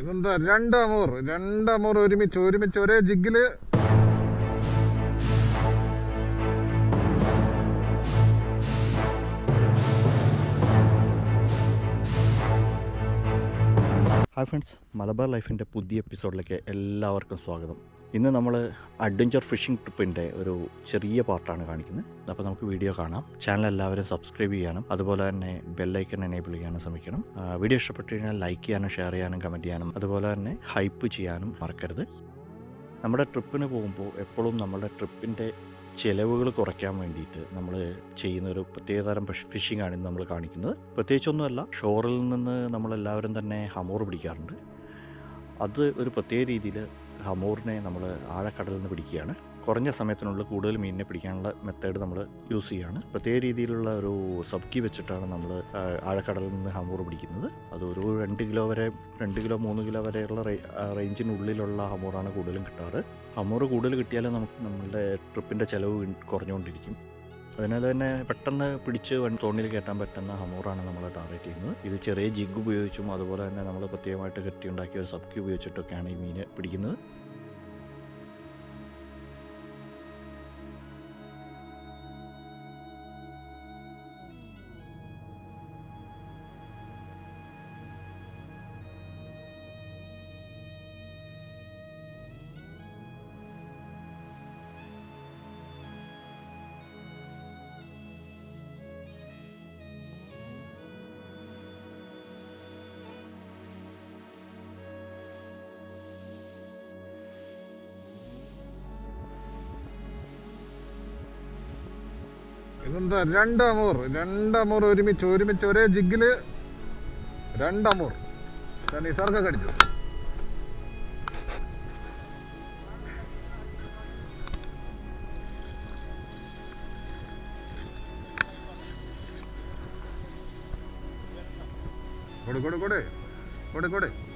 ഇതെന്താ രണ്ടമൂർ അമൂർ രണ്ട് അമൂർ ഒരുമിച്ച് ഒരുമിച്ച് ഒരേ ജിഗിൽ ഹായ് ഫ്രണ്ട്സ് മലബാർ ലൈഫിന്റെ പുതിയ എപ്പിസോഡിലേക്ക് എല്ലാവർക്കും സ്വാഗതം. ഇന്ന് നമ്മൾ അഡ്വഞ്ചർ ഫിഷിംഗ് ട്രിപ്പിന്റെ ഒരു ചെറിയ പാർട്ടാണ് കാണിക്കുന്നത്. അപ്പോൾ നമുക്ക് വീഡിയോ കാണാം. ചാനൽ എല്ലാവരും സബ്സ്ക്രൈബ് ചെയ്യാനും അതുപോലെ തന്നെ ബെല്ലൈക്കൺ എനേബിൾ ചെയ്യാനും ശ്രമിക്കണം. വീഡിയോ ഇഷ്ടപ്പെട്ട് കഴിഞ്ഞാൽ ലൈക്ക് ചെയ്യാനും ഷെയർ ചെയ്യാനും കമന്റ് ചെയ്യാനും അതുപോലെ തന്നെ ഹൈപ്പ് ചെയ്യാനും മറക്കരുത്. നമ്മുടെ ട്രിപ്പിന് പോകുമ്പോൾ എപ്പോഴും നമ്മുടെ ട്രിപ്പിന്റെ ചിലവുകൾ കുറയ്ക്കാൻ വേണ്ടിയിട്ട് നമ്മൾ ചെയ്യുന്ന ഒരു പ്രത്യേകതരം ഫിഷിംഗ് ആണ് നമ്മൾ കാണിക്കുന്നത്. പ്രത്യേകിച്ചൊന്നുമല്ല ഷോറിൽ നിന്ന് നമ്മളെല്ലാവരും തന്നെ ഹമോർ പിടിക്കാറുണ്ട്. അത് ഒരു പ്രത്യേക രീതിയിൽ ഹമോറിനെ നമ്മൾ ആഴക്കടലിൽ നിന്ന് പിടിക്കുകയാണ്. കുറഞ്ഞ സമയത്തിനുള്ളിൽ കൂടുതൽ മീനിനെ പിടിക്കാനുള്ള മെത്തേഡ് നമ്മൾ യൂസ് ചെയ്യുകയാണ്. പ്രത്യേക രീതിയിലുള്ള ഒരു സബ്കി വെച്ചിട്ടാണ് നമ്മൾ ആഴക്കടലിൽ നിന്ന് ഹമൂർ പിടിക്കുന്നത്. അത് ഒരു രണ്ട് കിലോ വരെ രണ്ട് കിലോ മൂന്ന് കിലോ വരെയുള്ള റേഞ്ചിനുള്ളിലുള്ള ഹമൂറാണ് കൂടുതലും കിട്ടാറ്. ഹമൂർ കൂടുതൽ കിട്ടിയാലും നമുക്ക് നമ്മളുടെ ട്രിപ്പിന്റെ ചിലവ് കുറഞ്ഞുകൊണ്ടിരിക്കും. അതിനാൽ തന്നെ പെട്ടെന്ന് പിടിച്ച് തോണിയിൽ കയറ്റാൻ പറ്റുന്ന ഹമൂറാണ് നമ്മൾ ടാർഗറ്റ് ചെയ്യുന്നത്. ഇത് ചെറിയ ജിഗ് ഉപയോഗിച്ചും അതുപോലെ തന്നെ നമ്മൾ പ്രത്യേകമായിട്ട് കെട്ടിയുണ്ടാക്കിയ ഒരു സബ്ക്കി ഉപയോഗിച്ചിട്ടൊക്കെയാണ് ഈ മീനെ പിടിക്കുന്നത്. ഇതെന്താ? രണ്ട് അമൂർ രണ്ട് അമൂർ ഒരുമിച്ച് ഒരുമിച്ച് ഒരേ ജിഗിൽ രണ്ട് അമൂർ ഞാൻ നിസർഗ കടിച്ചു കൊടുക്കൊടു കൊടു കൊടുക്കൊടു കൊട് കൊട്.